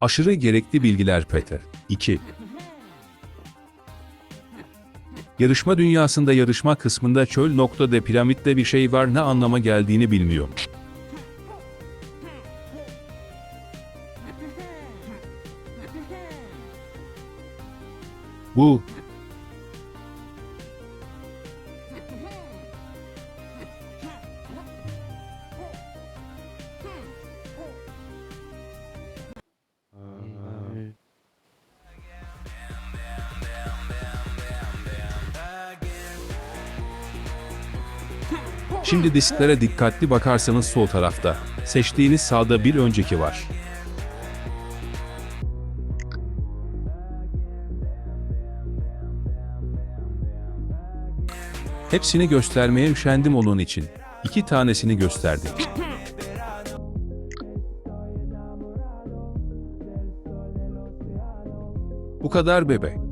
Aşırı gerekli bilgiler Peter. 2. Yarışma dünyasında yarışma kısmında çöl noktada piramitte bir şey var ne anlama geldiğini bilmiyorum. Bu Şimdi disklere dikkatli bakarsanız sol tarafta, seçtiğiniz sağda bir önceki var. Hepsini göstermeye üşendim onun için. İki tanesini gösterdim. Bu kadar bebe.